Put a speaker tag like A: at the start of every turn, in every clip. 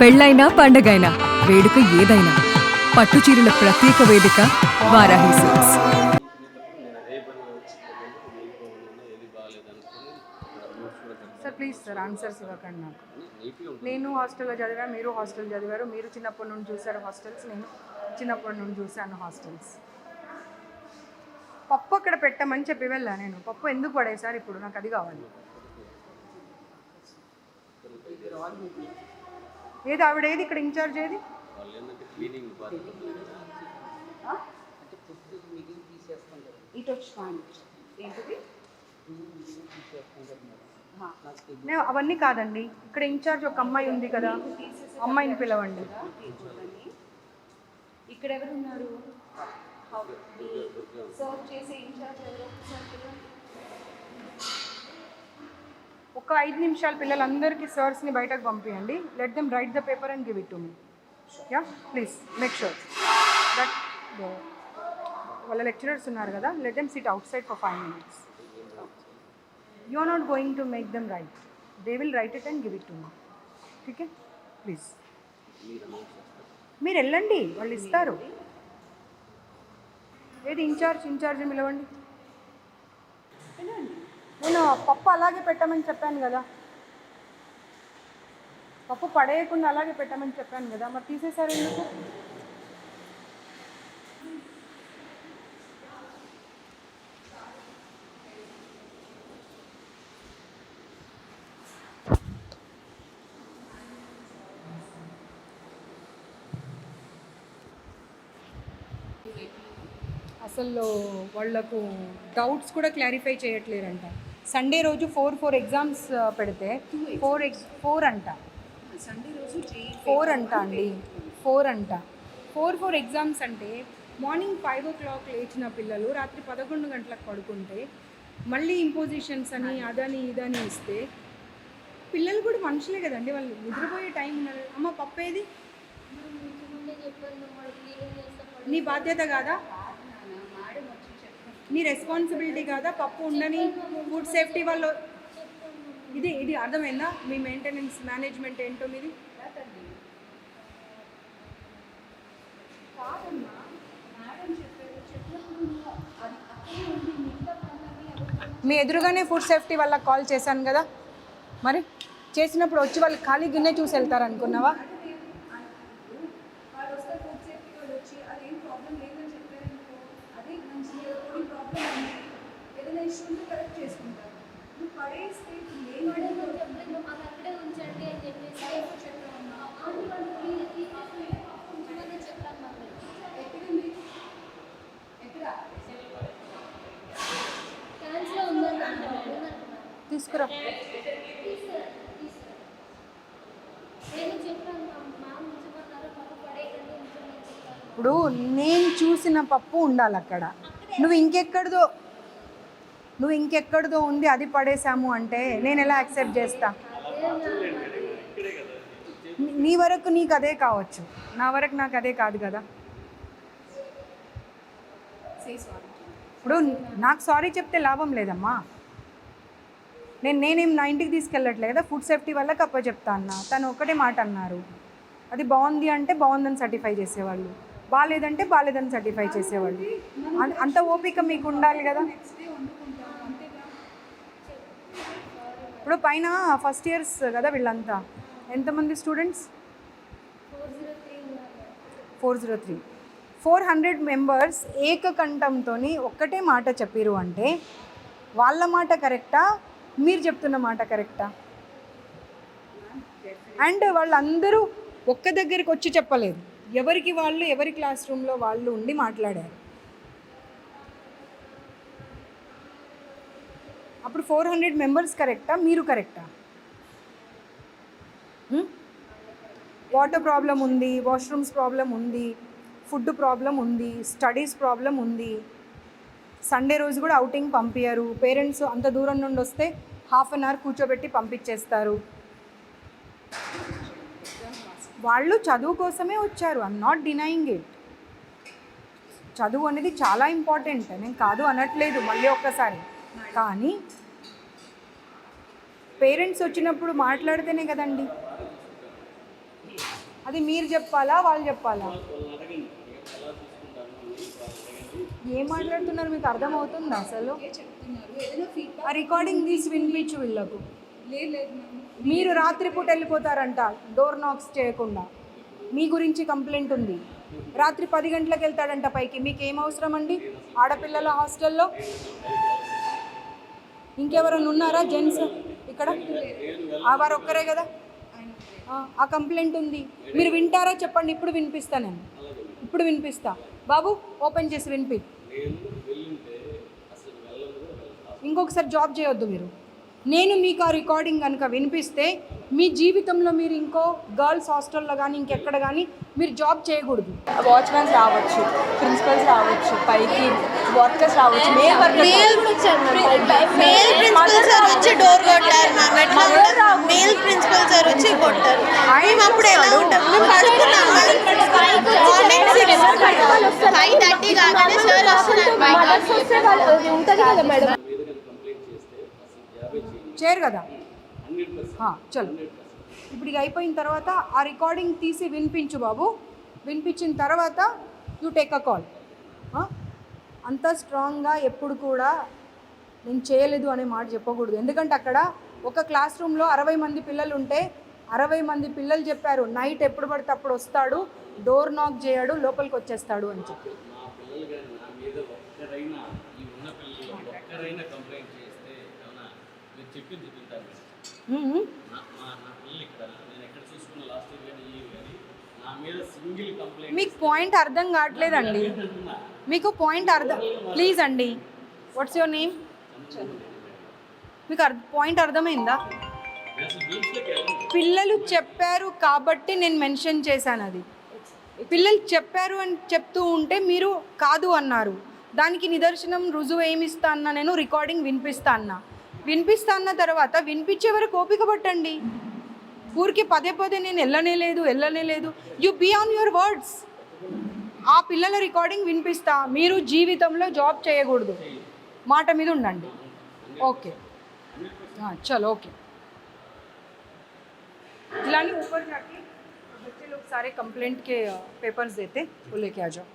A: పెళ్ళైనా పండగైనా వేడుక ఏదైనా పట్టు చీరల ప్రత్యేక వేదిక Varahi silks.
B: Sir please sir answers ఇవ్వకండి నాకు. నేను హాస్టల్లో చదివా మీరు హాస్టల్ చదివారు. మీరు చిన్నప్పటి నుండి చూసారు హాస్టల్స్ నేను చిన్నప్పటి నుండి చూశాను హాస్టల్స్. పప్పు అక్కడ పెట్టమని చెప్పి వెళ్ళా నేను. పప్పు ఎందుకు పడేసారు ఇప్పుడు? నాకు అది కావాలి. ఏది ఆవిడ ఏది ఇక్కడ ఇన్ఛార్జ్ ఏది?
C: ఇటు ఏంటిది?
B: అవన్నీ కాదండి. ఇక్కడ ఇన్ఛార్జ్ ఒక అమ్మాయి ఉంది కదా. అమ్మాయిని పిలవండి.
C: ఇక్కడ ఎవరున్నారు సర్వ్ చేసే ఇన్ఛార్జ్ ఎవరు?
B: ఒక ఐదు నిమిషాలు పిల్లలందరికీ సర్స్ని బయటకు పంపించండి let them write the paper and give it to me yeah please make sure that వాళ్ళ లెక్చరర్స్ ఉన్నారు కదా let them sit outside for five minutes you are not going to make them write they will write it and give it to me okay please మీరు వెళ్ళండి వాళ్ళు ఇస్తారు. ఏది incharge incharge పిలవండి. నేను పప్పు అలాగే పెట్టమని చెప్పాను కదా. పప్పు పడేయకుండా అలాగే పెట్టమని చెప్పాను కదా. మరి తీసేశారు ఎందుకు? అసలు వాళ్ళకు డౌట్స్ కూడా క్లారిఫై చేయట్లేరంట. సండే రోజు ఫోర్ ఫోర్ ఎగ్జామ్స్ పెడితే ఫోర్ ఎగ్స్ ఫోర్ అంట.
C: సండే రోజు జే
B: ఫోర్ అంట అండి. ఫోర్ అంట. ఫోర్ ఫోర్ ఎగ్జామ్స్ అంటే మార్నింగ్ ఫైవ్ ఓ క్లాక్ లేచిన పిల్లలు రాత్రి పదకొండు గంటలకు పడుకుంటే మళ్ళీ ఇంపోజిషన్స్ అని అదని ఇదని ఇస్తే పిల్లలు కూడా మనుషులే కదండి. వాళ్ళు నిద్రపోయే టైం ఉన్నారు అమ్మ పప్పేది? నీ బాధ్యత కాదా? నీ రెస్పాన్సిబిలిటీ కాదా? పప్పు ఉండని ఫుడ్ సేఫ్టీ వాళ్ళు ఇది ఇది అర్థమైందా? మీ మెయింటెనెన్స్ మేనేజ్మెంట్ ఏంటో మీది? మీ ఎదురుగానే ఫుడ్ సేఫ్టీ వాళ్ళకి కాల్ చేశాను కదా. మరి చేసినప్పుడు వచ్చి వాళ్ళు ఖాళీ గిన్నె చూసి వెళ్తారు అనుకున్నావా
C: వాళ్ళు వస్తే ఫుడ్ సేఫ్టీ వాళ్ళు వచ్చి అదేం ప్రాబ్లం లేదని చెప్పారనుకో అదే మంచి కొన్ని ప్రాబ్లం ఉంది కరెక్ట్ చేసుకుంటారు. నువ్వు పడేస్తే
D: మాకు అక్కడే ఉంచండి అని చెప్పేసి
C: ఎక్కడ
D: క్యాన్స్లో
B: తీసుకురా ఇప్పుడు నేను చూసిన పప్పు ఉండాలి అక్కడ. నువ్వు ఇంకెక్కడిదో నువ్వు ఇంకెక్కడిదో ఉంది అది పడేసాము అంటే నేను ఎలా యాక్సెప్ట్ చేస్తా? నీ- వరకు నీకు అదే కావచ్చు. నా వరకు నాకు అదే కాదు కదా. ఇప్పుడు నాకు సారీ చెప్తే లాభం లేదమ్మా. నేను నేనేం నా ఇంటికి తీసుకెళ్ళట్లే కదా ఫుడ్ సేఫ్టీ వల్ల కప్ప చెప్తా అన్న. తను ఒకటే మాట అన్నారు. అది బాగుంది అంటే బాగుందని సర్టిఫై చేసేవాళ్ళు. బాగాలేదంటే బాగాలేదని సర్టిఫై చేసేవాళ్ళు. అంత ఓపిక మీకు ఉండాలి కదా? ఇప్పుడు పైన ఫస్ట్ ఇయర్స్ కదా వీళ్ళంతా. ఎంతమంది
D: students four zero three
B: four zero three four hundred members ఏకకంఠంతో ఒక్కటే మాట చెప్పిరు అంటే వాళ్ళ మాట కరెక్టా? మీరు చెప్తున్న మాట కరెక్టా? అండ్ వాళ్ళందరూ ఒక్క దగ్గరికి వచ్చి చెప్పలేదు. ఎవరికి వాళ్ళు ఎవరి క్లాస్ రూమ్లో వాళ్ళు ఉండి మాట్లాడారు. అప్పుడు ఫోర్ హండ్రెడ్ మెంబర్స్ కరెక్టా? మీరు కరెక్టా? వాటర్ ప్రాబ్లం ఉంది వాష్రూమ్స్ ప్రాబ్లం ఉంది ఫుడ్ ప్రాబ్లం ఉంది స్టడీస్ ప్రాబ్లం ఉంది. సండే రోజు కూడా అవుటింగ్ పంపించరు పేరెంట్స్ అంత దూరం నుండి వస్తే హాఫ్ అన్ అవర్ కూర్చోబెట్టి పంపించేస్తారు. వాళ్ళు చదువు కోసమే వచ్చారు. ఐమ్ నాట్ డినయింగ్ ఇట్ చదువు అనేది చాలా ఇంపార్టెంట్ నేను కాదు అనట్లేదు. మళ్ళీ ఒక్కసారి. కానీ పేరెంట్స్ వచ్చినప్పుడు మాట్లాడితేనే కదండి. అది మీరు చెప్పాలా వాళ్ళు చెప్పాలా? ఏం మాట్లాడుతున్నారు? మీకు అర్థమవుతుందా అసలు? ఆ రికార్డింగ్ తీసి వినిపించు వీళ్ళకు. మీరు రాత్రిపూట వెళ్ళిపోతారంట డోర్ నాక్స్ చేయకుండా. మీ గురించి కంప్లైంట్ ఉంది. రాత్రి పది గంటలకు వెళ్తాడంట పైకి. మీకు ఏం అవసరం అండి? ఆడపిల్లల హాస్టల్లో? ఇంకెవరైనా ఉన్నారా జెంట్స్ ఇక్కడ? ఆ వారు ఒక్కరే కదా? ఆ, ఆ కంప్లైంట్ ఉంది. మీరు వింటారా చెప్పండి. ఇప్పుడు వినిపిస్తా నేను. ఇప్పుడు వినిపిస్తా. బాబు ఓపెన్ చేసి వినిపి. ఇంకొకసారి జాబ్ చేయొద్దు మీరు. నేను మీకు ఆ రికార్డింగ్ కనుక వినిపిస్తే మీ జీవితంలో మీరు ఇంకో గర్ల్స్ హాస్టల్లో కానీ ఇంకెక్కడ కానీ మీరు జాబ్ చేయకూడదు.
E: వాచ్మెన్స్ రావచ్చు ప్రిన్సిపల్స్ రావచ్చు పైకి వర్కర్స్ రావచ్చు మేల్
F: మేల్ ప్రిన్సిపల్ సార్ వచ్చి డోర్ కొట్టారు మ్యామ్. మేల్ ప్రిన్సిపల్ సార్ వచ్చి కొట్టారు. మేము అప్పుడు ఎలా ఉంటాం? మేము పడుకున్నాం ఫైవ్ థర్టీ కాగానే సార్ వస్తున్నారు.
E: ఉంటుంది కదా మేడం
B: చేయరు కదా. చలో. ఇప్పుడు ఇక అయిపోయిన తర్వాత ఆ రికార్డింగ్ తీసి వినిపించు బాబు. వినిపించిన తర్వాత యూ టేక్ అ కాల్. అంత స్ట్రాంగ్గా ఎప్పుడు కూడా నేను చేయలేదు అనే మాట చెప్పకూడదు. ఎందుకంటే అక్కడ ఒక క్లాస్ రూమ్లో అరవై మంది పిల్లలు ఉంటే అరవై మంది పిల్లలు చెప్పారు నైట్ ఎప్పుడు పడితే అప్పుడు వస్తాడు డోర్ నాక్ చేయడు లోపలికి వచ్చేస్తాడు అని చెప్పి.
G: చెప్పింది
B: మీకు పాయింట్ అర్థం కావట్లేదండి. మీకు పాయింట్ అర్థం ప్లీజ్ అండి. వాట్స్ యువర్ నేమ్ మీకు అర్థ పాయింట్ అర్థమైందా? పిల్లలు చెప్పారు కాబట్టి నేను మెన్షన్ చేశాను అది. పిల్లలు చెప్పారు అని చెప్తూ ఉంటే మీరు కాదు అన్నారు. దానికి నిదర్శనం రుజువు ఏమి ఇస్తా అన్నా నేను రికార్డింగ్ వినిపిస్తా అన్నా. వినిపిస్తా అన్న తర్వాత వినిపించే వరకు ఓపిక పట్టండి ఊరికి పదే పదే నేను వెళ్ళనే లేదు వెళ్ళనే లేదు you be on your words ఆ పిల్లల రికార్డింగ్ వినిపిస్తా మీరు జీవితంలో జాబ్ చేయకూడదు మాట మీద ఉండండి ఓకే हाँ चलो ओके जिलानी ऊपर जाके बच्चे लोग सारे कंप्लेंट के पेपर्स देते वो लेके आ जाओ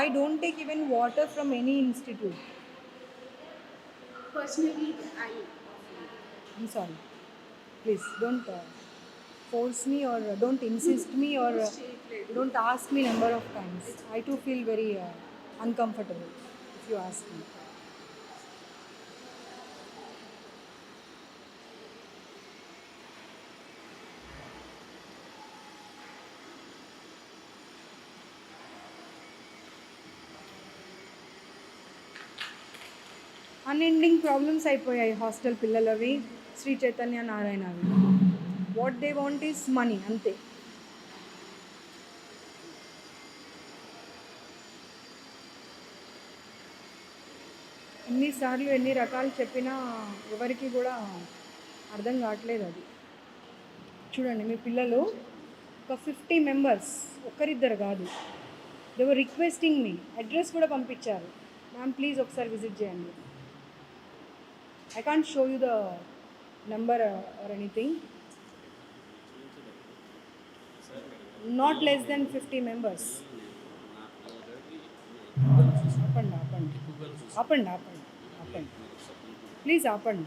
B: I don't take even water from any institute.
C: Personally, I.
B: I'm sorry. Please don't uh, force me or uh, don't insist me or uh, don't ask me number of times. I too feel very uh, uncomfortable if you ask me. Unending problems అయిపోయాయి hostel పిల్లలవి. Sri Chaitanya నారాయణవి. What they want is money అంతే. ఎన్నిసార్లు ఎన్ని రకాలు చెప్పినా ఎవరికి కూడా అర్థం కావట్లేదు అది. చూడండి మీ పిల్లలు ఒక ఫిఫ్టీ మెంబర్స్ ఒక్కరిద్దరు కాదు. దేవర్ రిక్వెస్టింగ్ మీ అడ్రస్ కూడా పంపించారు. మ్యామ్ ప్లీజ్ ఒకసారి విజిట్ చేయండి. I can't show you the number uh, or anything. Not less than 50 members. Append, append. Append, append. Append. Please append.